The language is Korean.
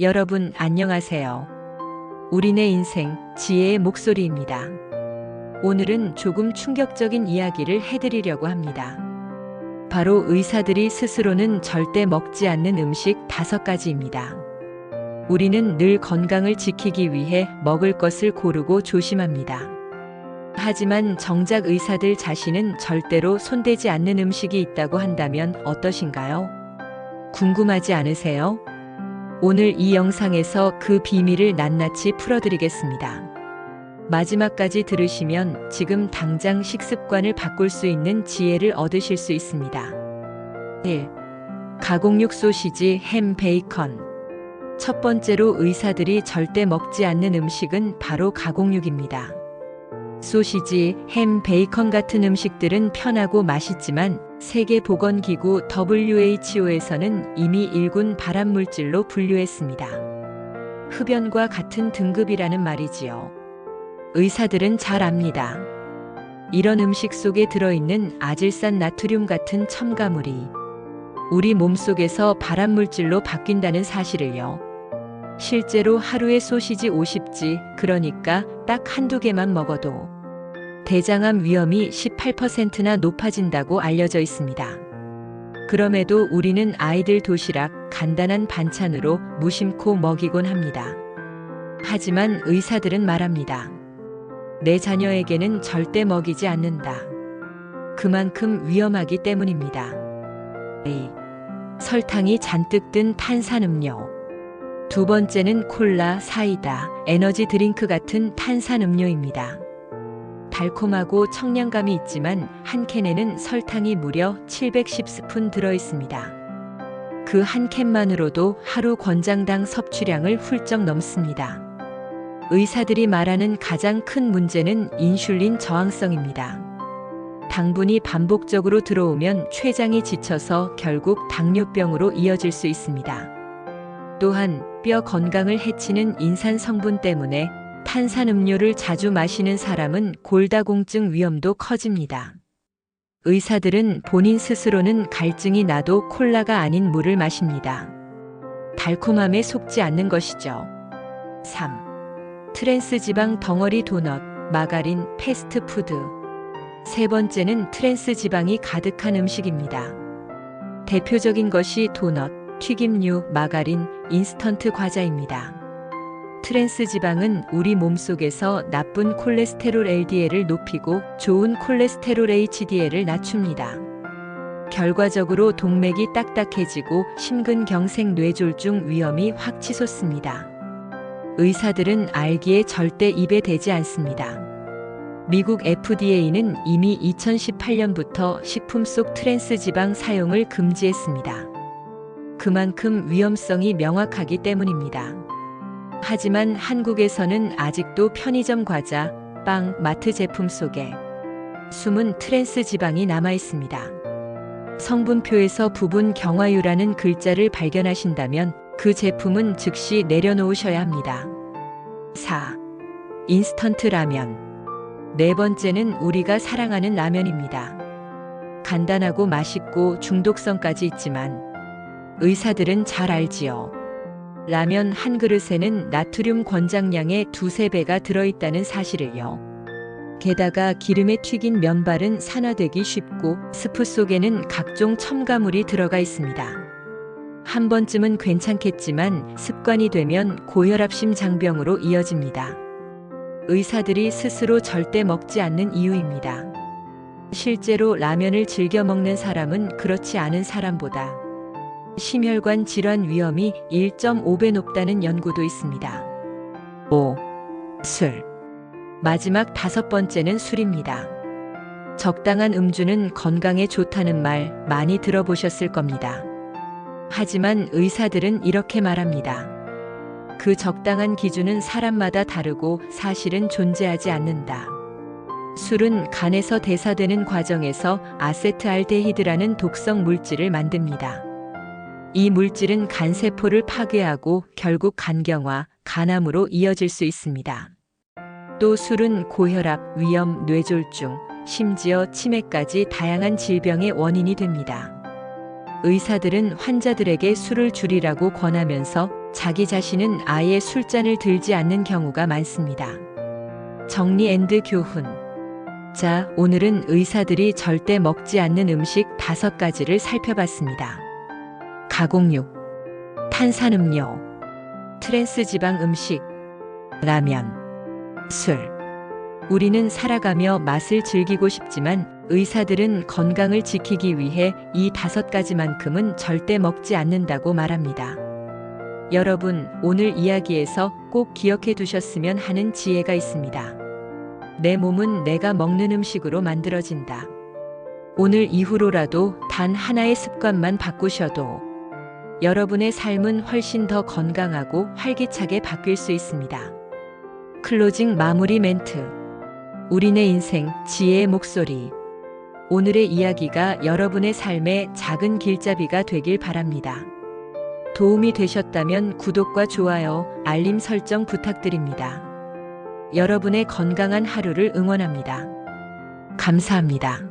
여러분 안녕하세요. 우리네 인생 지혜의 목소리입니다. 오늘은 조금 충격적인 이야기를 해드리려고 합니다. 바로 의사들이 스스로는 절대 먹지 않는 음식 다섯 가지입니다. 우리는 늘 건강을 지키기 위해 먹을 것을 고르고 조심합니다. 하지만 정작 의사들 자신은 절대로 손대지 않는 음식이 있다고 한다면 어떠신가요? 궁금하지 않으세요? 오늘 이 영상에서 그 비밀을 낱낱이 풀어드리겠습니다. 마지막까지 들으시면 지금 당장 식습관을 바꿀 수 있는 지혜를 얻으실 수 있습니다. 1. 가공육 소시지, 햄, 베이컨. 첫 번째로 의사들이 절대 먹지 않는 음식은 바로 가공육입니다. 소시지, 햄, 베이컨 같은 음식들은 편하고 맛있지만 세계보건기구 WHO에서는 이미 일군 발암물질로 분류했습니다. 흡연과 같은 등급이라는 말이지요. 의사들은 잘 압니다. 이런 음식 속에 들어있는 아질산 나트륨 같은 첨가물이 우리 몸속에서 발암물질로 바뀐다는 사실을요. 실제로 하루에 소시지 50지, 그러니까 딱 한두 개만 먹어도 대장암 위험이 18%나 높아진다고 알려져 있습니다. 그럼에도 우리는 아이들 도시락 간단한 반찬으로 무심코 먹이곤 합니다. 하지만 의사들은 말합니다. 내 자녀에게는 절대 먹이지 않는다. 그만큼 위험하기 때문입니다. 2. 설탕이 잔뜩 든 탄산음료. 두 번째는 콜라, 사이다, 에너지 드링크 같은 탄산음료입니다. 달콤하고 청량감이 있지만 한 캔에는 설탕이 무려 710스푼 들어 있습니다. 그 한 캔만으로도 하루 권장당 섭취량을 훌쩍 넘습니다. 의사들이 말하는 가장 큰 문제는 인슐린 저항성입니다. 당분이 반복적으로 들어오면 췌장이 지쳐서 결국 당뇨병으로 이어질 수 있습니다. 또한 뼈 건강을 해치는 인산 성분 때문에 탄산음료를 자주 마시는 사람은 골다공증 위험도 커집니다. 의사들은 본인 스스로는 갈증이 나도 콜라가 아닌 물을 마십니다. 달콤함에 속지 않는 것이죠. 3. 트랜스 지방 덩어리 도넛, 마가린, 패스트푸드. 세 번째는 트랜스 지방이 가득한 음식입니다. 대표적인 것이 도넛, 튀김류, 마가린, 인스턴트 과자입니다. 트랜스 지방은 우리 몸속에서 나쁜 콜레스테롤 LDL을 높이고 좋은 콜레스테롤 HDL을 낮춥니다. 결과적으로 동맥이 딱딱해지고 심근경색 뇌졸중 위험이 확 치솟습니다. 의사들은 알기에 절대 입에 대지 않습니다. 미국 FDA는 이미 2018년부터 식품 속 트랜스 지방 사용을 금지했습니다. 그만큼 위험성이 명확하기 때문입니다. 하지만 한국에서는 아직도 편의점 과자, 빵, 마트 제품 속에 숨은 트랜스 지방이 남아 있습니다. 성분표에서 부분 경화유라는 글자를 발견하신다면 그 제품은 즉시 내려놓으셔야 합니다. 4. 인스턴트 라면. 네 번째는 우리가 사랑하는 라면입니다. 간단하고 맛있고 중독성까지 있지만 의사들은 잘 알지요. 라면 한 그릇에는 나트륨 권장량의 두세 배가 들어있다는 사실을요. 게다가 기름에 튀긴 면발은 산화되기 쉽고 스프 속에는 각종 첨가물이 들어가 있습니다. 한 번쯤은 괜찮겠지만 습관이 되면 고혈압심 장병으로 이어집니다. 의사들이 스스로 절대 먹지 않는 이유입니다. 실제로 라면을 즐겨 먹는 사람은 그렇지 않은 사람보다 심혈관 질환 위험이 1.5배 높다는 연구도 있습니다. 5. 술. 마지막 다섯 번째는 술입니다. 적당한 음주는 건강에 좋다는 말 많이 들어보셨을 겁니다. 하지만 의사들은 이렇게 말합니다. 그 적당한 기준은 사람마다 다르고 사실은 존재하지 않는다. 술은 간에서 대사되는 과정에서 아세트알데히드라는 독성 물질을 만듭니다. 이 물질은 간세포를 파괴하고 결국 간경화, 간암으로 이어질 수 있습니다. 또 술은 고혈압, 위염, 뇌졸중, 심지어 치매까지 다양한 질병의 원인이 됩니다. 의사들은 환자들에게 술을 줄이라고 권하면서 자기 자신은 아예 술잔을 들지 않는 경우가 많습니다. 정리 앤드 교훈. 자, 오늘은 의사들이 절대 먹지 않는 음식 다섯 가지를 살펴봤습니다. 가공육, 탄산음료, 트랜스지방 음식, 라면, 술. 우리는 살아가며 맛을 즐기고 싶지만 의사들은 건강을 지키기 위해 이 다섯 가지만큼은 절대 먹지 않는다고 말합니다. 여러분, 오늘 이야기에서 꼭 기억해 두셨으면 하는 지혜가 있습니다. 내 몸은 내가 먹는 음식으로 만들어진다. 오늘 이후로라도 단 하나의 습관만 바꾸셔도 여러분의 삶은 훨씬 더 건강하고 활기차게 바뀔 수 있습니다. 클로징 마무리 멘트. 우리네 인생 지혜의 목소리. 오늘의 이야기가 여러분의 삶의 작은 길잡이가 되길 바랍니다. 도움이 되셨다면 구독과 좋아요, 알림 설정 부탁드립니다. 여러분의 건강한 하루를 응원합니다. 감사합니다.